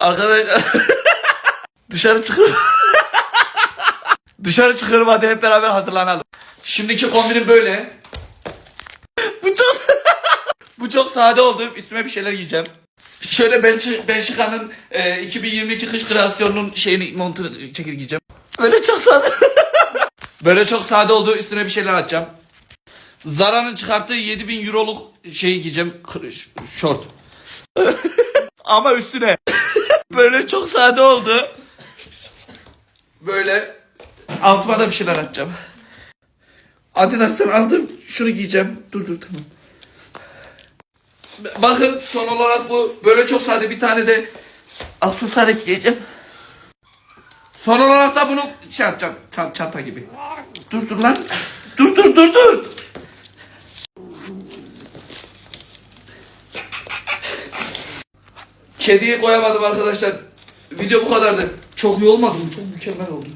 Arkadaşlar dışarı çıkıyorum. dışarı çıkıyorum hadi hep beraber hazırlanalım. Şimdiki kombinim böyle. Bu çok bu çok sade oldu. Üstüme bir şeyler giyeceğim. Şöyle Belçi, Belçika'nın e, 2022 kış kreasyonunun şeyini montunu çekir giyeceğim. Böyle çok sade. Böyle çok sade oldu. Üstüne bir şeyler atacağım. Zara'nın çıkarttığı 7000 euroluk şeyi giyeceğim. Şort. Ama üstüne. Böyle çok sade oldu. Böyle altıma da bir şeyler atacağım. Adidas'tan aldım. Şunu giyeceğim. Dur dur tamam. Bakın son olarak bu. Böyle çok sade bir tane de aksesuar giyeceğim. Son olarak da bunu şey yapacağım. Çant- çanta gibi. Dur dur lan. Dur dur dur dur. Kediyi koyamadım arkadaşlar. Video bu kadardı. Çok iyi olmadı mı? Çok mükemmel oldu.